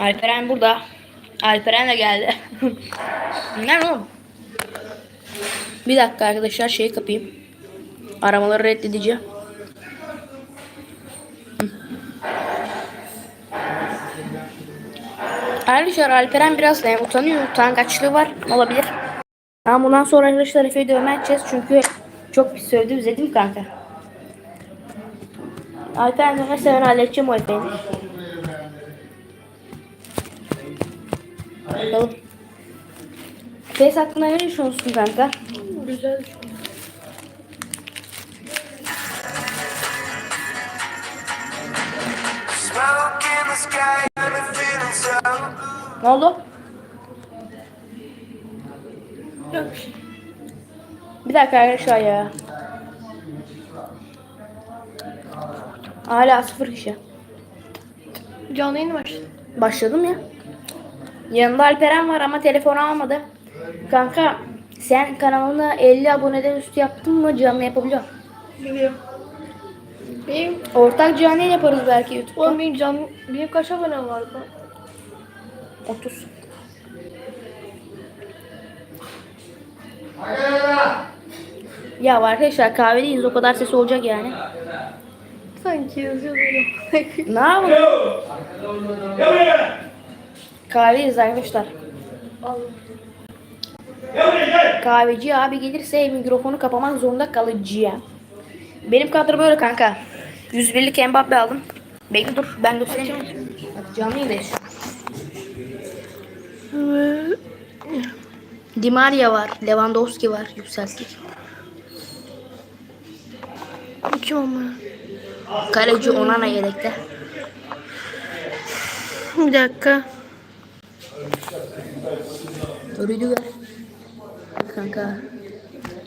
Alperen burada. Alperen de geldi. Nerede oğlum? Bir dakika arkadaşlar şeyi kapayım. Aramaları reddedeceğim. Arkadaşlar Alperen biraz e, utanıyor. Utangaçlığı var. Olabilir. Ama bundan sonra arkadaşlar Efe'yi dövme edeceğiz. Çünkü çok pis sövdü bize değil mi kanka? Alperen döverse ben halledeceğim o Efe'yi. Bakalım. Face hakkında ne düşünüyorsun kanka? Güzel. Ne oldu? Yok. Bir dakika arkadaşlar ya. Hala sıfır kişi. Canlı yayın başladı. Başladım ya. Yanında Alperen var ama telefonu almadı. Kanka sen kanalını 50 aboneden üstü yaptın mı canlı yapabiliyor. Biliyorum. Benim, Ortak canlı yayın yaparız belki YouTube'da. oğlum benim canlı, benim kaç abonem var lan? 30. Ya arkadaşlar kahvedeyiz o kadar ses olacak yani. Sanki yazıyor böyle. Ne yapalım? Kahvedeyiz arkadaşlar. Kahveci abi gelirse mikrofonu kapamak zorunda kalacağım. Benim kadro böyle kanka. 101'lik Mbappe aldım. Bekle dur ben göstereyim. Bak canlı yayındayız. Di Maria var. Lewandowski var. Yükselttik. Kim ama? Kaleci Onana yedekte. Bir dakika. Rüdiger. Kanka.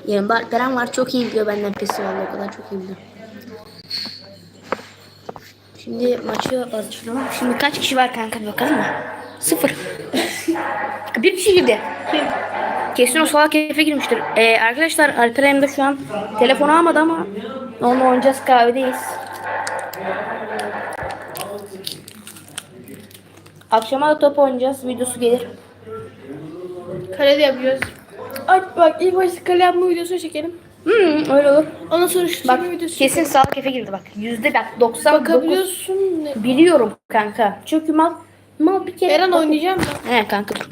Yanımda Alperen var. Çok iyi biliyor benden vallahi o kadar çok iyi biliyor. Şimdi maçı açıklamam. Şimdi kaç kişi var kanka bir bakalım mı? Sıfır. bir kişi girdi. Kesin o salak keyfe girmiştir. Ee, arkadaşlar Alperen de şu an telefonu almadı ama onunla oynayacağız kahvedeyiz. Akşama da top oynayacağız. Videosu gelir. Kalede yapacağız. Aç bak ilk başta kale yapma videosu çekelim. Hmm, öyle olur. Ondan sonra şu Bak videosu kesin salak efe girdi bak. Yüzde bak 99. Bakabiliyorsun. Ne? Biliyorum kanka. Çünkü mal mal bir kere. Eren oynayacağım ben. He kanka.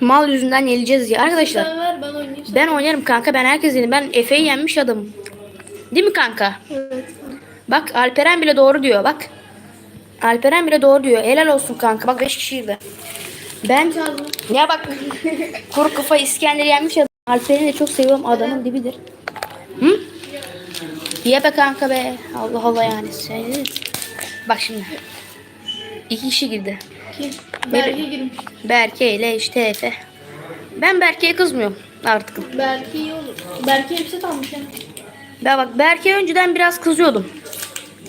Mal yüzünden yenileceğiz ya. Arkadaşlar Sen ver ben oynayayım. ben oynarım kanka. Ben herkes yenim. Ben Efe'yi yenmiş adamım. Değil mi kanka? Evet. Bak Alperen bile doğru diyor bak. Alperen bile doğru diyor. Helal olsun kanka. Bak 5 kişiydi. Ben ya bak kuru kafa İskender yenmiş adam. Alperen'i de çok seviyorum. Adamın dibidir. Hı? Ye be kanka be. Allah Allah yani. Sen... Bak şimdi. İki kişi girdi. Kim? Berke girmiş. Berke ile işte Efe. Ben Berke'ye kızmıyorum artık. Berke iyi olur. Berke hepsi almış yani. Ya bak Berke'ye önceden biraz kızıyordum.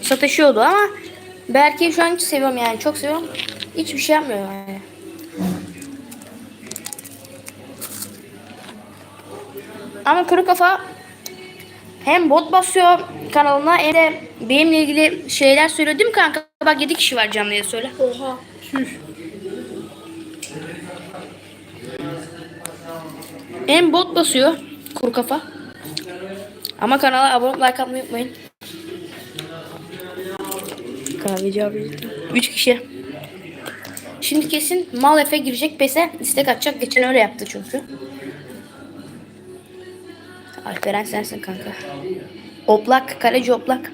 Sataşıyordu ama Berke'yi şu an seviyorum yani. Çok seviyorum. Hiçbir şey yapmıyor yani. Ama kuru kafa hem bot basıyor kanalına hem de benimle ilgili şeyler söylüyor değil mi kanka? Bak 7 kişi var canlıya söyle. Oha. Hem bot basıyor kuru kafa. Ama kanala abone like atmayı unutmayın. Kahveci abi. 3 kişi. Şimdi kesin mal efe girecek pese istek atacak. Geçen öyle yaptı çünkü. Alperen sensin kanka. Oplak, kaleci oplak.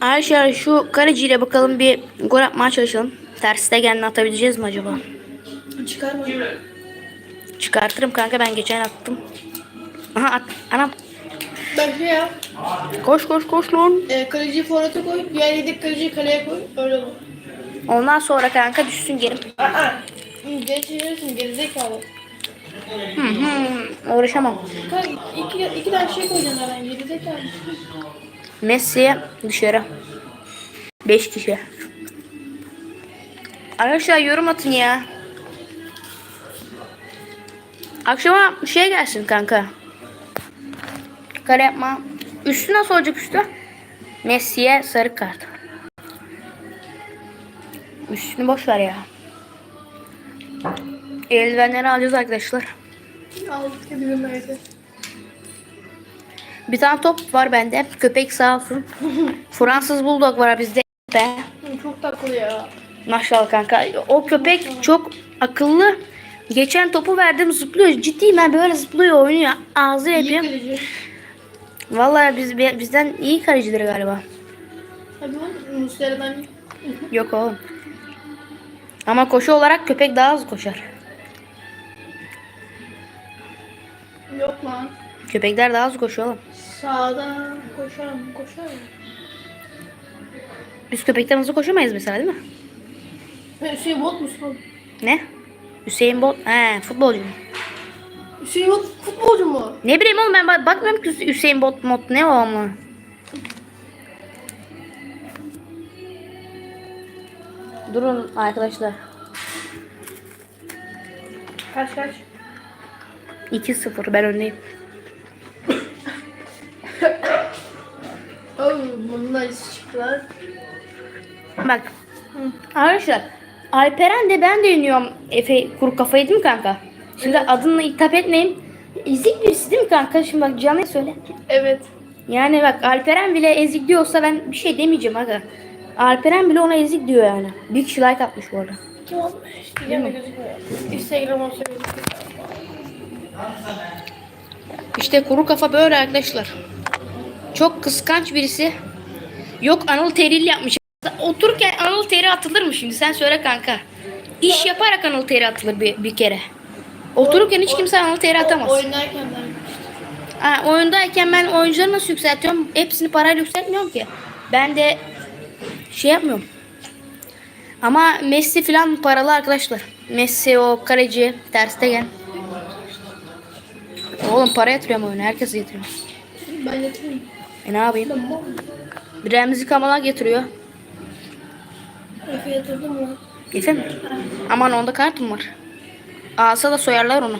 Arkadaşlar şu kaleciyle bakalım bir gol yapmaya çalışalım. Terste gelini atabileceğiz mi acaba? Çıkarma. Çıkartırım kanka ben geçen attım. Aha at. Anam. Şey yap. Koş koş koş lan. E, kaleciyi forvete koy. Diğer yedek kaleciyi kaleye koy. Öyle olur. Ondan sonra kanka düşsün geri. Hı, Geri çevirirsin gerizekalı. Hı hı. Uğraşamam. Kanka iki, iki tane şey koyacaksın herhalde gerizekalı. Messi'ye dışarı. 5 kişi. Arkadaşlar yorum atın ya. Akşama şey gelsin kanka. Kare yapma. Üstü nasıl olacak üstü? Messi'ye sarı kart. Üstünü boş ver ya. Eldivenleri alacağız arkadaşlar. Aldık bizim evde. Bir tane top var bende. Köpek sağ olsun. Fransız bulldog var bizde. Çok takılı ya. Maşallah kanka. O köpek çok akıllı. Geçen topu verdim zıplıyor. Ciddiyim ben böyle zıplıyor oynuyor. Ağzı yapıyor. Vallahi biz bizden iyi kalecidir galiba. Hadi oğlum Muslera'dan Yok oğlum. Ama koşu olarak köpek daha hızlı koşar. yok lan. Köpekler daha hızlı koşuyor oğlum. Sağdan koşar mı? Koşar mı? Biz köpekten hızlı koşamayız mesela değil mi? Hüseyin Bolt musun? Ne? Hüseyin Bolt. He futbolcu. Hüseyin Bolt futbolcu mu? Ne bileyim oğlum ben bak- bakmıyorum ki Hüseyin Bolt mod ne o ama. Durun arkadaşlar. Kaç kaç? 2-0 ben öndeyim. Oh, bunlar çıktılar. Bak. Arkadaşlar. Alperen de ben de yeniyorum Efe kuru kafayı değil mi kanka? Şimdi adını hitap etmeyin. Ezik birisi değil mi kanka? Şimdi bak canı söyle. Evet. Yani bak Alperen bile ezik diyorsa ben bir şey demeyeceğim aga. Alperen bile ona ezik diyor yani. Bir kişi like atmış bu arada. Kim olmuş? Instagram'a söyledim. İşte kuru kafa böyle arkadaşlar. Çok kıskanç birisi. Yok Anıl Teril yapmış. Otururken Anıl Teri atılır mı şimdi? Sen söyle kanka. İş yaparak Anıl Teri atılır bir, bir kere. Otururken hiç kimse Anıl Teri atamaz. Oynarken ben Ha, oyundayken ben oyuncuları nasıl yükseltiyorum? Hepsini parayla yükseltmiyorum ki. Ben de şey yapmıyorum. Ama Messi falan paralı arkadaşlar. Messi o kaleci terste gel. Oğlum para yatırıyorum oyuna. Herkes yatırıyor. ben yatırayım. E ne yapayım? Remzi Kamalak getiriyor. Efe yatırdım mı? Efe mi? Aman onda kartım var. Alsa da soyarlar onu.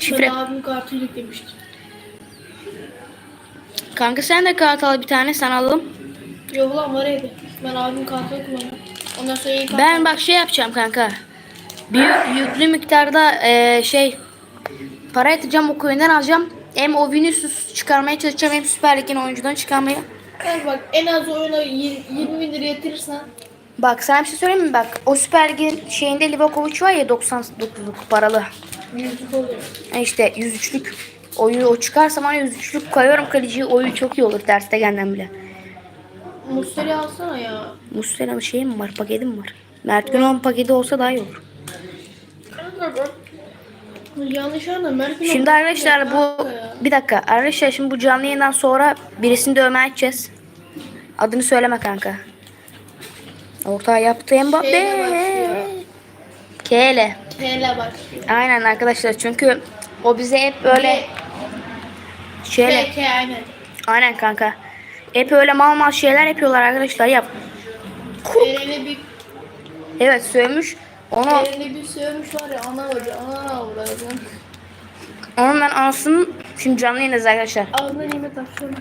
Şifre. Ben abim kartı yüklemiştim. Kanka sen de kart al bir tane sana alalım. Yok lan var evde. Ben abim kartı kullanıyorum. Ondan sonra iyi kart Ben bak şey yapacağım kanka. Büyük yüklü miktarda eee, şey para yatıracağım o coin'den alacağım. Hem o Vinicius çıkarmaya çalışacağım hem Süper Lig'in oyuncudan çıkarmaya. Evet bak en az oyuna 20 bin lira yatırırsan Bak sana bir şey söyleyeyim mi bak. O Süper Lig'in şeyinde Livakovic var ya 99'luk paralı. yüzlük oluyor. İşte 103'lük oyu o çıkarsa bana 103'lük koyuyorum kaleciyi oyu çok iyi olur derste genden bile. Musteri alsana ya. Muslera şey mi var paketi mi var? Mert Günok'un paketi olsa daha iyi olur. Yanlış anlama. Mert Günok- Şimdi arkadaşlar bu ya. bir dakika arkadaşlar şimdi bu canlı yayından sonra birisini dövme edeceğiz. Adını söyleme kanka. Orta yaptı Mbappe. K'yle. Hele başlıyor. Aynen arkadaşlar çünkü o bize hep böyle K, K aynen. aynen kanka. Hep öyle mal mal şeyler yapıyorlar arkadaşlar yap. Eren'e bir, Evet sövmüş. Onu Eren'e bir sövmüş var ya ana hoca ana avradı. onun ben anasını şimdi canlı yayındayız arkadaşlar. Ağzına nimet atıyorum.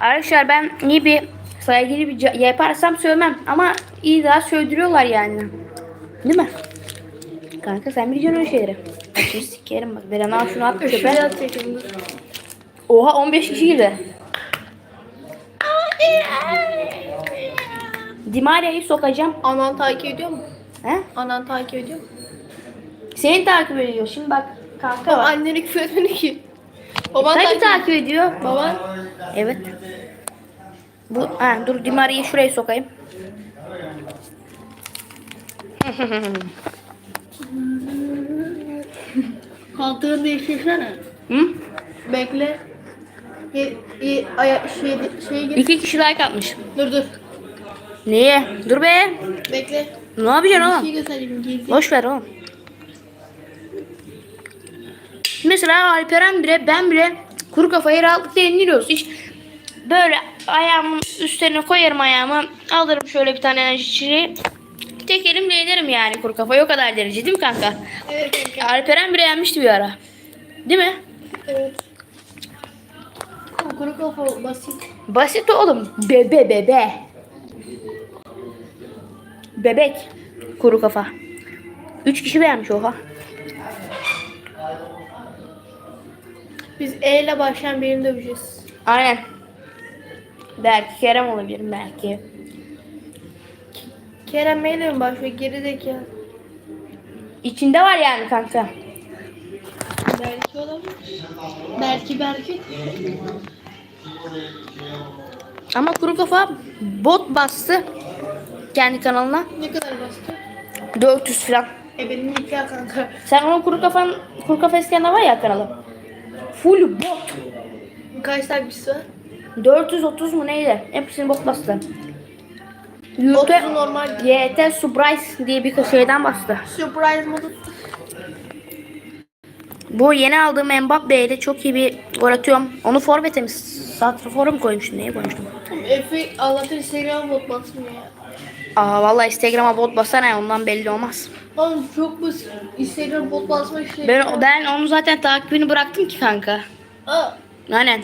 Arkadaşlar ben iyi bir saygılı bir yaparsam sövmem ama iyi daha sövdürüyorlar yani. Değil mi? Kanka sen biliyorsun öyle şeyleri. Şimdi sikerim bak. Beren al şunu at dur. Oha 15 kişi girdi. Dimaria'yı sokacağım. Anan takip ediyor mu? He? Anan takip ediyor mu? Seni takip ediyor. Şimdi bak kanka bak. anneni küfür ki. Baban takip, takip ediyor. Baban Evet. Bu ha, dur Dimaria'yı şuraya sokayım. kalktığını değiştirsene. Hı? Bekle. Ye, ye, aya, şey, şey gir. İki kişi like atmış. Dur dur. Niye? Dur be. Bekle. Ne yapacaksın Bir oğlum? şey göstereyim. Gizli. Boş ver oğlum. Mesela Alperen bile ben bile kuru kafayı rahatlıkla yeniliyoruz. Hiç böyle ayağımın üstlerine koyarım ayağımı alırım şöyle bir tane enerji içeceği. Tek elimle yenerim yani kuru kafayı o kadar derece değil mi kanka? Evet kanka. Alperen bile yenmişti bir ara. Değil mi? Evet. Kuru kafa basit. Basit oğlum. Bebe bebe. Bebek. Kuru kafa. Üç kişi beğenmiş oha. Biz E ile başlayan birini döveceğiz. Aynen. Belki Kerem olabilir belki. Kerem E ile mi başlıyor? Gerideki. İçinde var yani kanka. Belki olabilir. Belki belki. Ama kuru kafa bot bastı kendi kanalına. Ne kadar bastı? 400 falan. E benim nikah kanka. Sen onun kuru kafan kuru kafa eskiden var ya kanalı. Full bot. Kaç takipçisi var? 430 mu neydi? Hepsini bot bastı. YouTube normal. YT Surprise diye bir şeyden bastı. Surprise modu. Bu yeni aldığım Mbappe ile çok iyi bir gol atıyorum. Onu forvete mi? Santrafor'a mı koymuştum? Neye koymuştum? Efe Allah'tan Instagram bot basmıyor ya. Aa vallahi Instagram'a bot basana ondan belli olmaz. Oğlum çok basit. Instagram bot basma şey. Ben ben onu zaten takibini bıraktım ki kanka. Aa, Aynen.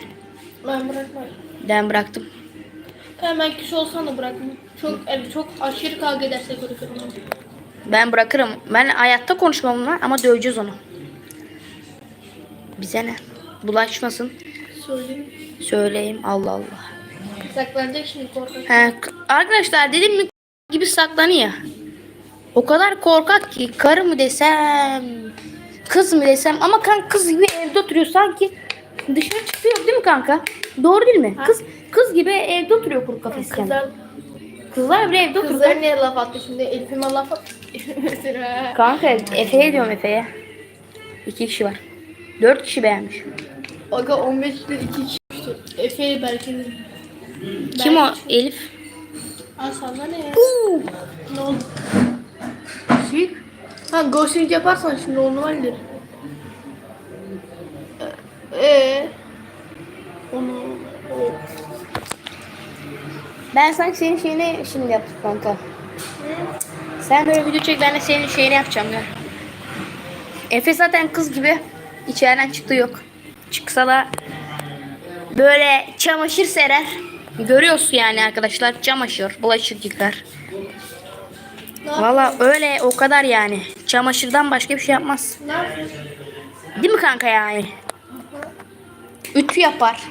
ben bırakmam. Ben bıraktım. Hemen kişi olsan da bırakmam. Çok yani çok aşırı kavga edersek bırakırım. Ben bırakırım. Ben hayatta konuşmam onunla ama döveceğiz onu. Bize ne? Bulaşmasın. Söyleyeyim. Söyleyeyim Allah Allah. Saklanacak şimdi korkak. He, arkadaşlar dedim mi gibi saklanıyor. O kadar korkak ki karı mı desem kız mı desem ama kan kız gibi evde oturuyor sanki dışarı çıkıyor değil mi kanka? Doğru değil mi? Kız kız gibi evde oturuyor kuru kafesken. Kızlar, Kızlar bile evde oturuyor. kızlar niye laf attı şimdi? Elif'ime laf attı. Kanka Efe'ye diyorum Efe'ye. İki kişi var. Dört kişi beğenmiş. Aga 15 lira 2 kişi. Efe belki. Kim o? Elif. Aa sana ne ya? Ne oldu? Şey. Ha ghosting yaparsan şimdi o normaldir. Eee? Onu o. Ben sanki senin şeyini şimdi yaptım kanka. Sen böyle video çek ben de senin şeyini yapacağım ya. Efe zaten kız gibi içeriden çıktı yok. Çıksa da böyle çamaşır serer. Görüyorsun yani arkadaşlar çamaşır, bulaşık yıkar. Valla öyle o kadar yani. Çamaşırdan başka bir şey yapmaz. Değil mi kanka yani? Ütü yapar.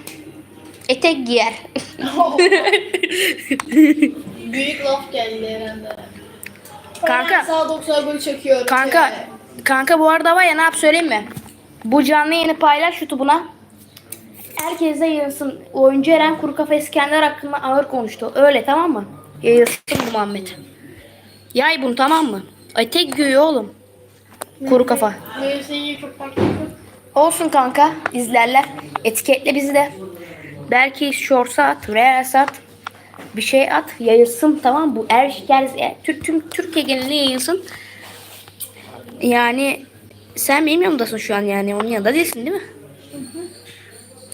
Etek giyer. Büyük laf geldi herhalde. Kanka. Sağ 90 gol çekiyorum. Kanka, kanka bu arada var ya ne yap söyleyeyim mi? Bu canlı yayını paylaş YouTube'una. Herkese yayılsın. Oyuncu Eren Kuru Kafa İskender hakkında ağır konuştu. Öyle tamam mı? Yayılsın bu Muhammed. Yay bunu tamam mı? Ay tek göğü oğlum. Kuru kafa. MS'yi çok farklı. Olsun kanka izlerler. Etiketle bizi de. Belki shorts'a at, reels'e at. Bir şey at, yayılsın tamam? Bu erşiker, tüm, tüm Türkiye geneline yayılsın. Yani sen benim yanımdasın şu an yani. Onun yanında değilsin değil mi?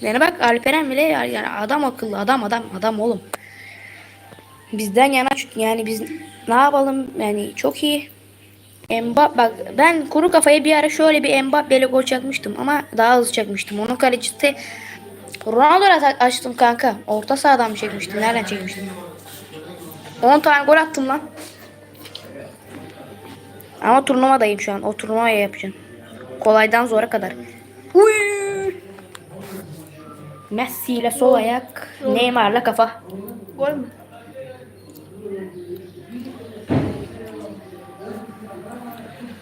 Yani bak Alperen bile ya- yani adam akıllı adam adam adam oğlum. Bizden yana yani biz ne yapalım yani çok iyi. Mbappe bak ben kuru kafaya bir ara şöyle bir Mbappe'yle gol çakmıştım ama daha hızlı çakmıştım. Onun kalecisi Ronaldo'ya açtım kanka. Orta sahadan mı çekmiştim? Nereden çekmiştim? 10 tane gol attım lan. Ama turnuvadayım şu an. O turnuvaya yapacağım. Kolaydan zora kadar. Uy! Messi ile sol ayak, Neymar'la kafa. Gol mü?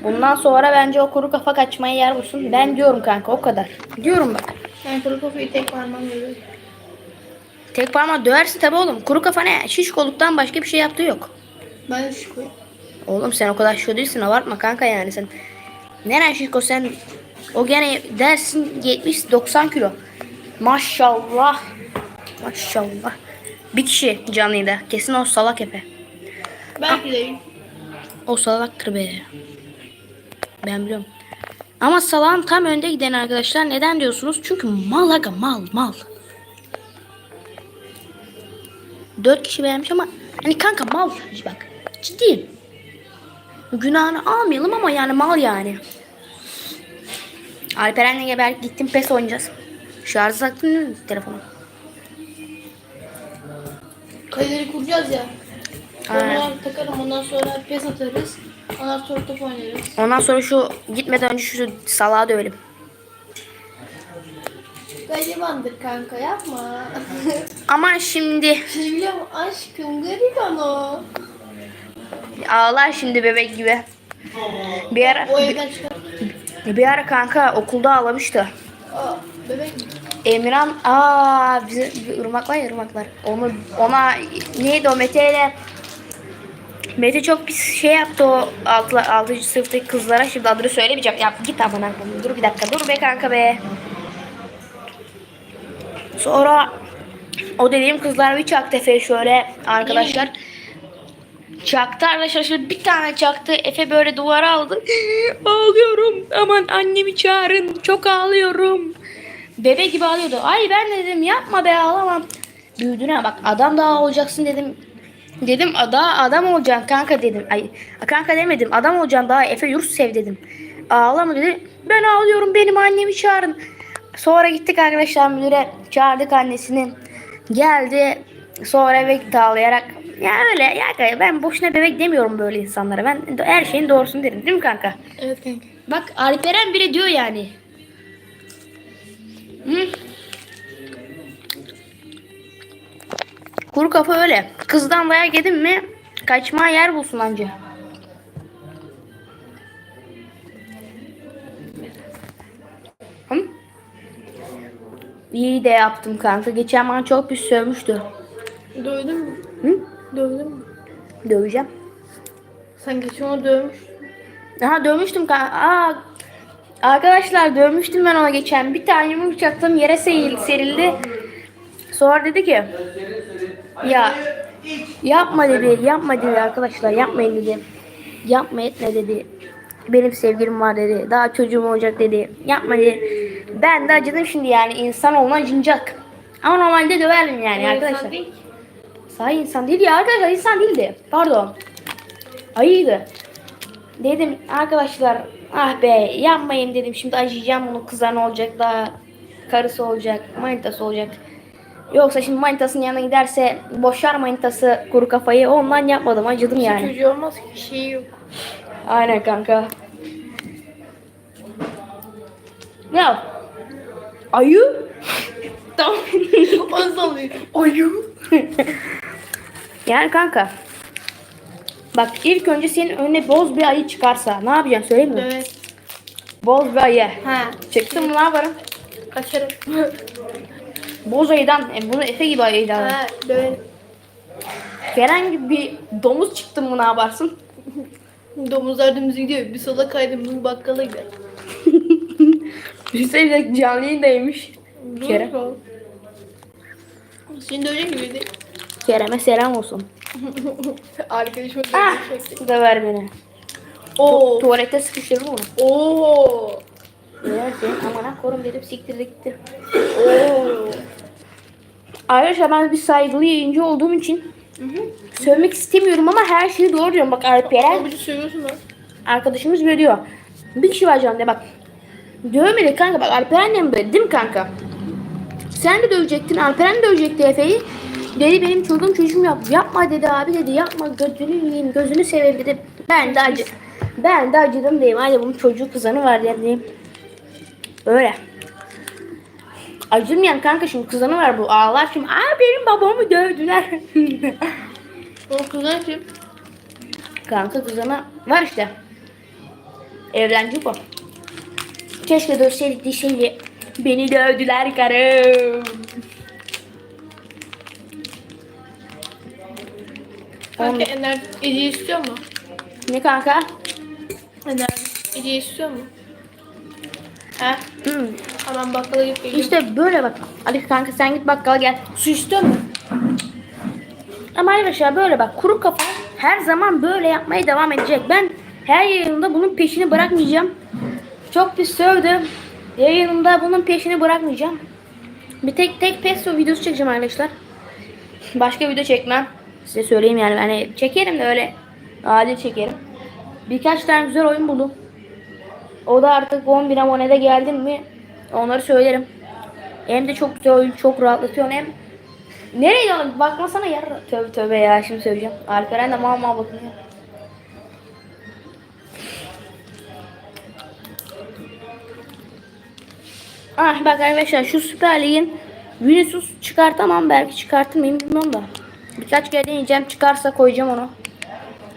Bundan sonra bence o kuru kafa kaçmaya yer bulsun. Ben diyorum kanka o kadar. Diyorum bak. Yani kuru kafayı tek parmağım görüyorum. Tek parmağı döversin tabi oğlum. Kuru kafa ne? Şişkoluktan başka bir şey yaptığı yok. Ben koyayım. Oğlum sen o kadar şişko değilsin. Abartma kanka yani sen. Neren şişko sen? O gene dersin 70-90 kilo. Maşallah. Maşallah. Bir kişi canlıydı. Kesin o salak Efe. Belki de O salaktır be. Ben biliyorum. Ama salağın tam önde giden arkadaşlar. Neden diyorsunuz? Çünkü mal aga mal mal. Dört kişi beğenmiş ama hani kanka mal bak. Ciddiyim. Günahını almayalım ama yani mal yani. Alperen'le geber gittim pes oynayacağız. Şarjı taktın telefonu? kaleleri kuracağız ya. Aynen. Takarım ondan sonra pes atarız. Ondan sonra top oynarız. Ondan sonra şu gitmeden önce şu salağı dövelim. Garibandır kanka yapma. Ama şimdi musun? Aşkım gariban o. ağlar şimdi bebek gibi. Bir ara O evden çıkar. bir ara kanka okulda ağlamıştı. Aa, bebek mi? Emirhan aa bize bir ırmak var ya ırmaklar. Onu ona neydi o Mete ile Mete çok bir şey yaptı o 6. 6. sınıftaki kızlara şimdi adını söylemeyeceğim. Ya git amına koyayım. Dur bir dakika. Dur be kanka be. Sonra o dediğim kızlar bir çaktı Efe şöyle arkadaşlar. Çaktı arkadaşlar şöyle bir tane çaktı. Efe böyle duvara aldı. Ağlıyorum. Aman annemi çağırın. Çok ağlıyorum. Bebe gibi ağlıyordu. Ay ben de dedim yapma be ağlamam. Büyüdüğüne bak adam daha olacaksın dedim. Dedim daha adam olacaksın kanka dedim. Ay kanka demedim adam olacaksın daha Efe yurt sev dedim. Ağlama dedi. Ben ağlıyorum benim annemi çağırın. Sonra gittik arkadaşlar müdüre çağırdık annesini. Geldi sonra eve gitti ağlayarak. Ya öyle ya ben boşuna bebek demiyorum böyle insanlara. Ben her şeyin doğrusunu derim değil mi kanka? Evet kanka. Bak Alperen bile diyor yani. Hı? Kuru kafa öyle. Kızdan dayak yedin mi kaçmaya yer bulsun anca. Hı? İyi de yaptım kanka. Geçen bana çok bir sövmüştü. Dövdün mü? Hı? Dövdün mü? Döveceğim. Sen geçen onu dövmüş. Aha dövmüştüm kanka. Aa, arkadaşlar dövmüştüm ben ona geçen. Bir tane yumruk çaktım yere seril- serildi. Sonra dedi ki ya yapma dedi yapma dedi arkadaşlar yapmayın dedi. Yapma etme dedi. Benim sevgilim var dedi. Daha çocuğum olacak dedi. Yapma dedi. Ben de acıdım şimdi yani insan olma acınacak. Ama normalde döverdim yani arkadaşlar. Sen değil. Sahi insan değil ya arkadaşlar insan değildi. Pardon. Ayıydı. Dedim arkadaşlar ah be yapmayın dedim şimdi acıyacağım bunu kızan olacak daha karısı olacak manitası olacak. Yoksa şimdi manitasının yanına giderse boşar manitası kuru kafayı ondan yapmadım acıdım yani. Çocuğu olmaz ki. Şey yok. Aynen kanka. Ya ayı Tamam. Onu sallıyor. ayı yani kanka Bak ilk önce senin önüne boz bir ayı çıkarsa ne yapacaksın söyleyeyim mi? Evet. Boz bir ayı. Ha. Çıktı mı ne yaparım? Kaçarım. Boz ayıdan, e, bunu Efe gibi ayıdan. ha. Döverim. Herhangi bir domuz çıktı mı ne yaparsın? Domuzlar dümdüz gidiyor. Bir sola kaydım. Bu bakkala gider. Bir de canlı yayındaymış. Kerem. Dur. Seni dövecek gibiydi. Kerem'e selam olsun. Arkadaşım Ah! Bu da ver beni. Oo. Tuvalette sıkıştırdım onu. Oo. Ya sen amana korum dedim siktirdi gitti. Oo. Arkadaşlar ben bir saygılı yayıncı olduğum için sövmek istemiyorum ama her şeyi doğru diyorum. Bak Alperen de söylüyorsun lan. arkadaşımız böyle diyor. Bir kişi var canım de bak. Dövmedi kanka bak Alperen de mi böyle değil mi kanka? Sen de dövecektin Alperen de dövecekti Efe'yi. Dedi benim çocuğum çocuğum yap. Yapma dedi abi dedi yapma gözünü yiyeyim gözünü seveyim dedi. Ben de acı. Ben de acıdım diyeyim. Hadi bunun çocuğu kızanı var diyeyim. Öyle. Acımayan kanka şimdi kızanı var bu ağlar şimdi. Aa benim babamı dövdüler. O kızlar kim? Kanka kızana var işte. Evlenecek o. Keşke dövseydik şimdi beni dövdüler karım. Kanka Ener Ece istiyor mu? Ne kanka? Ener Ece istiyor mu? He? Hmm. Bakkala gidip geliyorum. İşte böyle bak. Hadi kanka sen git bakkala gel. su istiyor mu? Ama arkadaşlar böyle bak kuru kafa her zaman böyle yapmaya devam edecek. Ben her yayınımda bunun peşini bırakmayacağım. Çok pis sövdüm. Yayınımda bunun peşini bırakmayacağım. Bir tek tek pesto videosu çekeceğim arkadaşlar. Başka video çekmem. Size söyleyeyim yani hani çekerim de öyle adil çekerim. Birkaç tane güzel oyun buldum. O da artık 11 abonede geldim mi onları söylerim. Hem de çok güzel oyun çok rahatlatıyor hem Nereye oğlum? Bakmasana yer. Tövbe tövbe ya şimdi söyleyeceğim. Alperen de mal mal bakıyor. Ah bak arkadaşlar şu Süper Lig'in Vinicius çıkartamam belki çıkartır mıyım bilmiyorum da. Birkaç kere deneyeceğim çıkarsa koyacağım onu.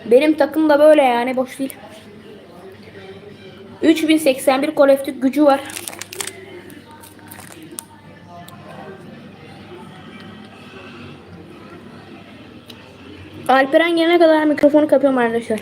Benim takım da böyle yani boş değil. 3081 kolektif gücü var. Alperen gelene kadar mikrofonu kapıyorum arkadaşlar.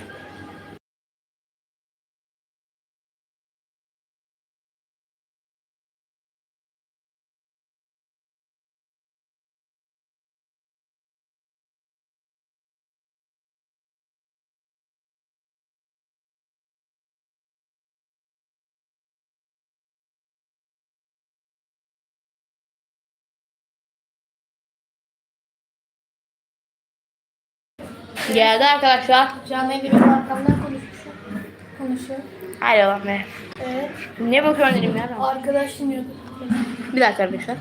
Geldi arkadaşlar. Canlı benim arkamdan konuşuyor. Konuşuyor. Hadi be. Evet. Ne bakıyorsun dedim ya. Arkadaş dinliyordu. Bir dakika arkadaşlar.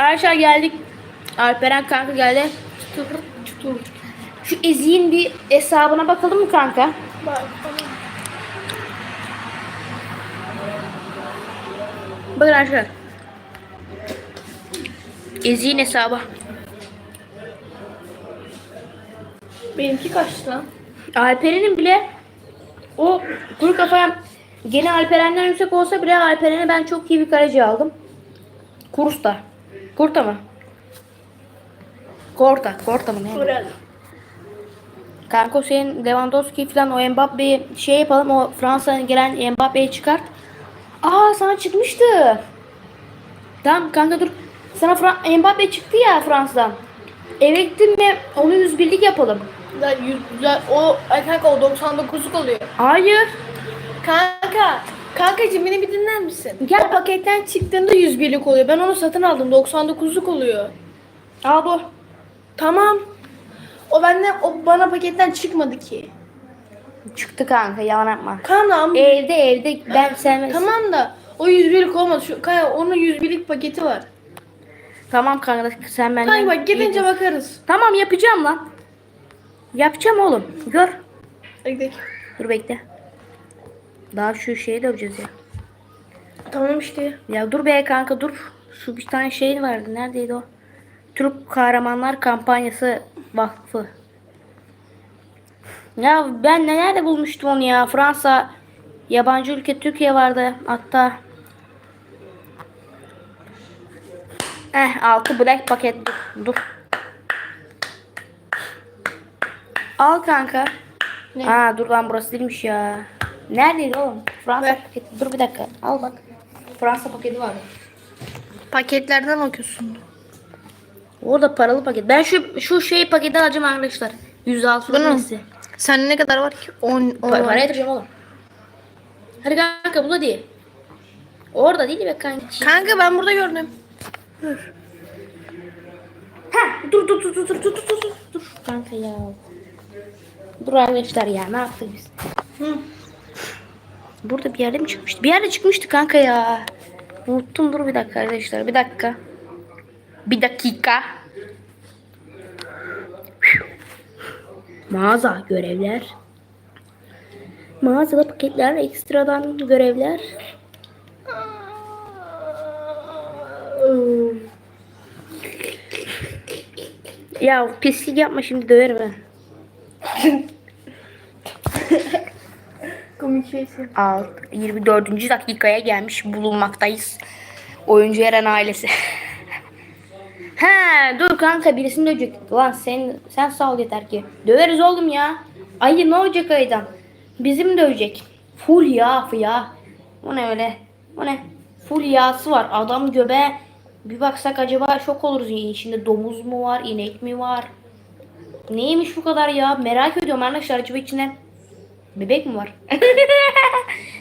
Arkadaşlar geldik. Alperen kanka geldi. Şu Ezi'nin bir hesabına bakalım mı kanka? Bak. Bakın arkadaşlar. Ezi'nin hesabı. Benimki kaçtı lan? Alperen'in bile o kuru kafaya gene Alperen'den yüksek olsa bile Alperen'e ben çok iyi bir kaleci aldım. Kursta. Kurta mı? Korta. Korta mı ne? Buraya. Kanka senin Lewandowski falan o Mbappe'yi şey yapalım o Fransa'dan gelen Mbappe'yi çıkart. Aa sana çıkmıştı. Tamam kanka dur. Sana Fra- Mbappe çıktı ya Fransa'dan. Eve gittin mi onu 101'lik yapalım. Ya, yüz- ya, o ay kanka o 99'luk oluyor. Hayır. Kanka, kankacığım beni bir dinler misin? Gel. Paketten çıktığında 101'lik oluyor. Ben onu satın aldım 99'luk oluyor. Al bu. Tamam. O benden o bana paketten çıkmadı ki. Çıktı kanka yalan yapma. Kanam. Evde evde ben sevmez. Tamam. da o 101'lik olmadı. Şu kanka onun 101'lik paketi var. Tamam kanka sen benden. Kanka bak gidince bakarız. Tamam yapacağım lan. Yapacağım oğlum. Gör. Hadi gidelim. Dur bekle. Daha şu şeyi de yapacağız ya. Tamam işte. Ya dur be kanka dur. Şu bir tane şey vardı. Neredeydi o? Türk Kahramanlar Kampanyası Vakfı. Ya ben ne- nerede bulmuştum onu ya? Fransa, yabancı ülke Türkiye vardı. Hatta Eh altı black paket dur. dur. Al kanka. Ne? Aa dur lan burası değilmiş ya. Neredeydi oğlum? Fransa Ver. paketi. Dur bir dakika. Al bak. Fransa paketi vardı. Paketlerden okuyorsun. Orada paralı paket. Ben şu şu şey paketi alacağım arkadaşlar. 106 Bunu mu? lirası. Sen ne kadar var ki? 10 10 Pa para yatıracağım oğlum. Hadi kanka bu da değil. Orada değil be kanka. Kanka ben burada gördüm. Ha dur dur dur dur dur dur dur dur dur kanka ya. Dur arkadaşlar ya ne yaptık biz? Hı. Burada bir yerde mi çıkmıştı? Bir yerde çıkmıştı kanka ya. Unuttum dur bir dakika arkadaşlar bir dakika. Bir dakika. Mağaza görevler. Mağazada paketler, ekstradan görevler. Ya pislik yapma şimdi döverim ben. Komik şeysin. Alt 24. dakikaya gelmiş bulunmaktayız. Oyuncu Eren ailesi. He dur kanka birisini dövecek. Lan sen sen sağ ol yeter ki. Döveriz oğlum ya. Ayı ne olacak ayıdan? Bizim dövecek. Full yağ ya. O ne öyle? O ne? Full yağsı var. Adam göbe bir baksak acaba şok oluruz. İçinde domuz mu var, inek mi var? Neymiş bu kadar ya? Merak ediyorum arkadaşlar. Acaba içinde bebek mi var?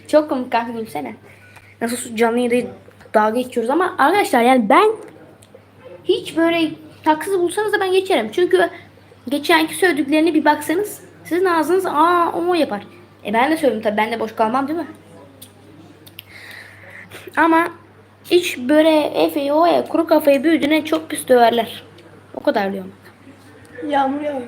Çok komik kanka gülsene. Nasıl canlı yayında dalga geçiyoruz ama arkadaşlar yani ben hiç böyle haksız bulsanız da ben geçerim. Çünkü geçenki söylediklerini bir baksanız sizin ağzınız aa o yapar. E ben de söyledim tabii ben de boş kalmam değil mi? Ama hiç böyle Efe'yi o kuru kafayı büyüdüğüne çok pis döverler. O kadar diyorum. Yağmur yağıyor.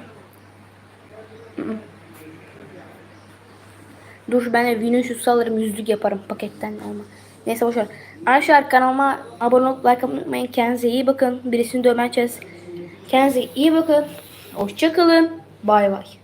Dur ben de Vinicius alırım yüzlük yaparım paketten ama. Neyse boşver. Arkadaşlar kanalıma abone olup like unutmayın. Kendinize iyi bakın. Birisini dövmeye çalışın. Kendinize iyi bakın. Hoşçakalın. Bay bay.